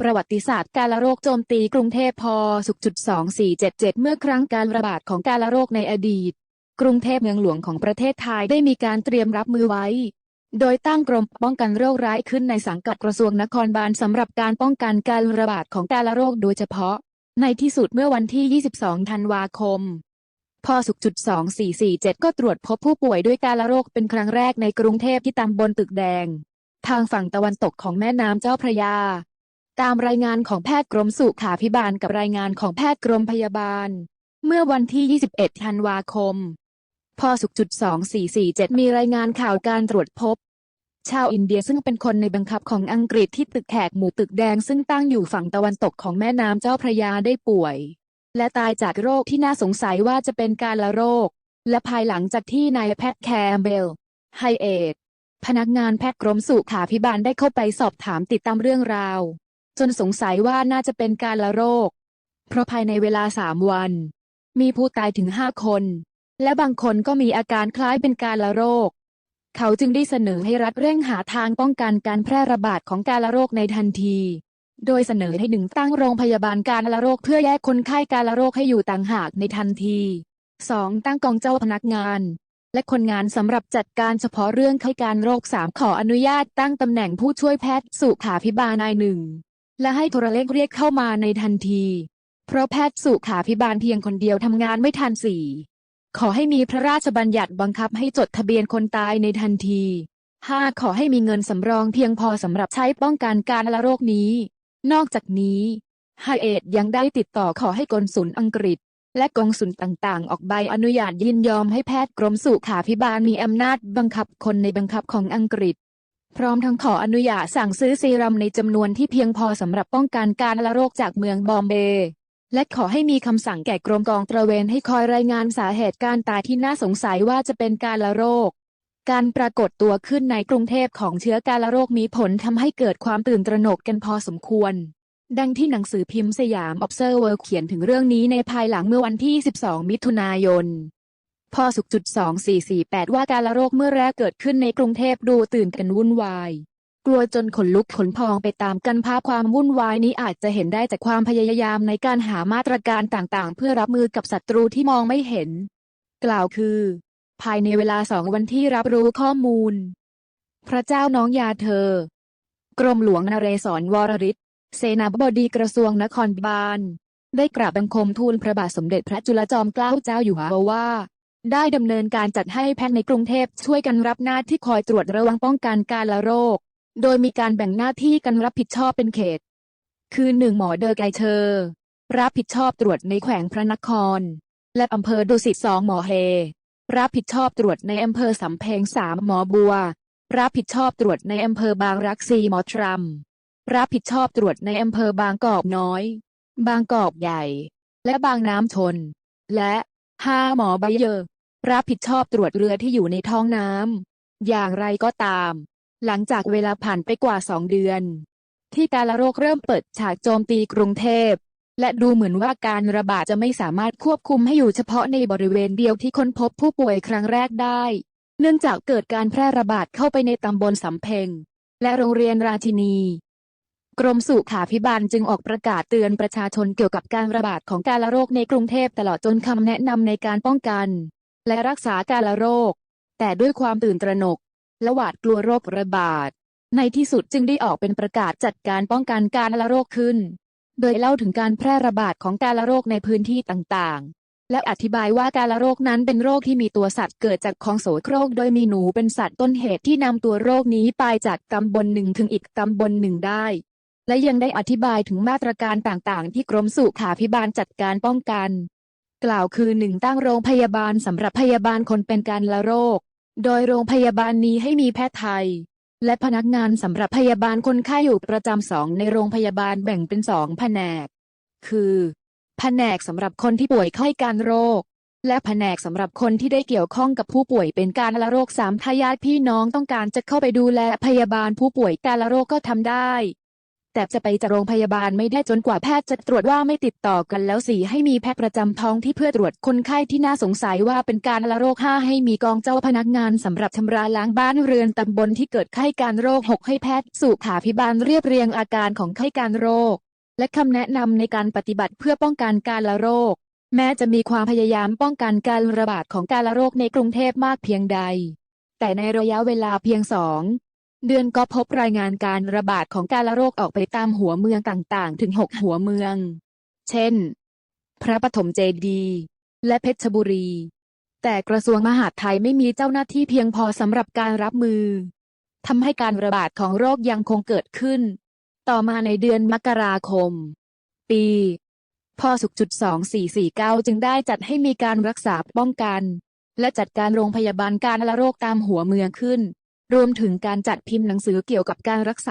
ประวัติศาสตร์การละโรคโจมตีกรุงเทพพสุขจุด2477 เมื่อครั้งการระบาดของการละโรคในอดีต กรุงเทพเมืองหลวงของประเทศไทยได้มีการเตรียมรับมือไว้ โดยตั้งกรมป้องกันโรคร้ายขึ้นในสังกัดกระทรวงนครบาลสำหรับการป้องกันการระบาดของการละโรคโดยเฉพาะ ในที่สุดเมื่อวันที่ 22 ธันวาคมพสุขจุด2447 ก็ตรวจพบผู้ป่วยด้วยการละโรคเป็นครั้งแรกในกรุงเทพที่ตำบลตึกแดง ทางฝั่งตะวันตกของแม่น้ำเจ้าพระยา ตามรายงานของแพทย์กรมสุขาภิบาลกับรายงานของแพทย์กรมพยาบาล เมื่อวันที่ 21 ธันวาคมพสุขจุด2447 มีรายงานข่าวการตรวจพบ ชาวอินเดียซึ่งเป็นคนในบังคับของอังกฤษที่ตึกแขกหมู่ตึกแดงซึ่งตั้งอยู่ฝั่งตะวันตกของแม่น้ำเจ้าพระยาได้ป่วย และตายจากโรคที่น่าสงสัยว่าจะเป็นการละโรค และภายหลังจากที่นายแพทย์แคมเบล ไฮเอตพนักงานแพทย์กรมสุขาภิบาลได้เข้าไปสอบถามติดตามเรื่องราว จนสงสัยว่าน่าจะเป็นการละโรค เพราะภายในเวลาสามวัน มีผู้ตายถึงห้าคน และบางคนก็มีอาการคล้ายเป็นการละโรค เขาจึงได้เสนอให้รัฐเร่งหาทางป้องกันการแพร่ระบาดของการละโรคในทันที โดยเสนอให้หนึ่งตั้งโรงพยาบาลการละโรคเพื่อแยกคนไข้การละโรคให้อยู่ต่างหากในทันที 2. ตั้งกองเจ้าพนักงานและคนงานสำหรับจัดการเฉพาะเรื่องไข้การโรค 3 ขออนุญาตตั้งตำแหน่งผู้ช่วยแพทย์สุขาภิบาลนายหนึ่ง และให้โทรเลขเรียกเข้ามาในทันที เพราะแพทย์สุขาภิบาลเพียงคนเดียวทำงานไม่ทันสี่ขอให้มีพระราชบัญญัติบังคับให้จดทะเบียนคนตายในทันที 5. ขอให้มีเงินสำรองเพียงพอสำหรับใช้ป้องกันการละโรคนี้ นอกจากนี้ไฮเอตยังได้ติดต่อขอให้กงสุลอังกฤษ และกองสุลต่างๆ ออกใบอนุญาตยินยอมให้แพทย์กรมสุขาภิบาลมีอำนาจบังคับคนในบังคับของอังกฤษ พร้อมทั้งขออนุญาตสั่งซื้อซีรัมในจำนวนที่เพียงพอสำหรับป้องกันการละโรคจากเมืองบอมเบย์และขอให้มีคำสั่งแก่กรมกองตระเวนให้คอยรายงานสาเหตุการตายที่น่าสงสัยว่าจะเป็นการละโรค การปรากฏตัวขึ้นในกรุงเทพของเชื้อการละโรคมีผลทำให้เกิดความตื่นตระหนกกันพอสมควร ดังที่หนังสือพิมพ์สยาม Observer เขียนถึงเรื่องนี้ในภายหลังเมื่อวันที่ 12 มิถุนายน พอสุขจุด2448 ว่าการละโรคเมื่อแรกเกิดขึ้นในกรุงเทพดูตื่นกันวุ่นวาย กลัวจนขนลุกขนพองไปตามกันภาพความวุ่นวายนี้อาจจะเห็นได้จากความพยายามในการหามาตรการต่างๆ เพื่อรับมือกับศัตรูที่มองไม่เห็น กล่าวคือ ภายในเวลาสองวันที่รับรู้ข้อมูล พระเจ้าน้องยาเธอ กรมหลวงนเรศวรวรริศเสนาบดีกระทรวงนครบาลได้กราบบังคมทูลพระบาทสมเด็จพระจุลจอมเกล้าเจ้าอยู่หัวว่า ได้ดำเนินการจัดให้แพทย์ในกรุงเทพช่วยกันรับหน้าที่คอยตรวจระวังป้องกันการละโรค โดยมีการแบ่งหน้าที่กันรับผิดชอบเป็นเขต คือหนึ่งหมอเดอไกเชอร์รับผิดชอบตรวจในแขวงพระนคร และอำเภอดุสิตสองหมอเฮ รับผิดชอบตรวจในอำเภอสำเพ็งสามหมอบัว รับผิดชอบตรวจในอำเภอบางรักซีหมอทรัมรับผิดชอบตรวจในอำเภอบางกอกน้อย บางกอกใหญ่ และบางน้ำชน และห้าหมอใบเยอร์ รับผิดชอบตรวจเรือที่อยู่ในท้องน้ำ อย่างไรก็ตาม หลังจากเวลาผ่านไปกว่าสองเดือน ที่การละโรคเริ่มเปิดฉากโจมตีกรุงเทพ และดูเหมือนว่าการระบาดจะไม่สามารถควบคุมให้อยู่เฉพาะในบริเวณเดียวที่ค้นพบผู้ป่วยครั้งแรกได้ เนื่องจากเกิดการแพร่ระบาดเข้าไปในตำบลสำเพ็ง และโรงเรียนราชินีกรมสุขาภิบาลจึงออกประกาศเตือนประชาชนเกี่ยวกับการระบาดของการละโรคในกรุงเทพตลอดจนคำแนะนำในการป้องกัน และรักษาการละโรค แต่ด้วยความตื่นตระหนก และหวาดกลัวโรคระบาด ในที่สุดจึงได้ออกเป็นประกาศจัดการป้องกันการละโรคขึ้น โดยเล่าถึงการแพร่ระบาดของการละโรคในพื้นที่ต่างๆ และอธิบายว่าการละโรคนั้นเป็นโรคที่มีตัวสัตว์เกิดจากของโสโครก โดยมีหนูเป็นสัตว์ต้นเหตุที่นำตัวโรคนี้ไปจากตำบลหนึ่งถึงอีกตำบลหนึ่งได้ และยังได้อธิบายถึงมาตรการต่างๆ ที่กรมสุขาภิบาลจัดการป้องกัน กล่าวคือหนึ่งตั้งโรงพยาบาลสำหรับพยาบาลคนเป็นการละโรค โดยโรงพยาบาลนี้ให้มีแพทย์ไทย และพนักงานสำหรับพยาบาลคนไข้อยู่ประจำสองในโรงพยาบาลแบ่งเป็นสองแผนก คือแผนกสำหรับคนที่ป่วยไข้การโรค และแผนกสำหรับคนที่ได้เกี่ยวข้องกับผู้ป่วยเป็นการละโรคสามทายาทพี่น้องต้องการจะเข้าไปดูแลพยาบาลผู้ป่วยการละโรคก็ทำได้ แต่จะไปจากโรงพยาบาลไม่ได้จนกว่าแพทย์จะตรวจว่าไม่ติดต่อกันแล้วสี่ให้มีแพทย์ประจำท้องที่เพื่อตรวจคนไข้ที่น่าสงสัยว่าเป็นการละโรคห้าให้มีกองเจ้าพนักงานสำหรับชำระล้างบ้านเรือนตำบลที่เกิดไข้การโรคหกให้แพทย์สุขาพิบาลเรียบเรียงอาการของไข้การโรค และคำแนะนำในการปฏิบัติเพื่อป้องกันการละโรค แม้จะมีความพยายามป้องกันการระบาดของการละโรคในกรุงเทพมากเพียงใด แต่ในระยะเวลาเพียงสอง เดือนก็พบรายงานการระบาดของการละโรคออกไปตามหัวเมืองต่างๆ ถึง6หัวเมือง เช่น พระปฐมเจดีย์และเพชรบุรี แต่กระทรวงมหาดไทยไม่มีเจ้าหน้าที่เพียงพอสำหรับการรับมือทำให้การระบาดของโรคยังคงเกิดขึ้น ต่อมาในเดือนมกราคม ปีพศ2449 จึงได้จัดให้มีการรักษาป้องกัน และจัดการโรงพยาบาลการละโรคตามหัวเมืองขึ้น รวมถึงการจัดพิมพ์หนังสือเกี่ยวกับการรักษา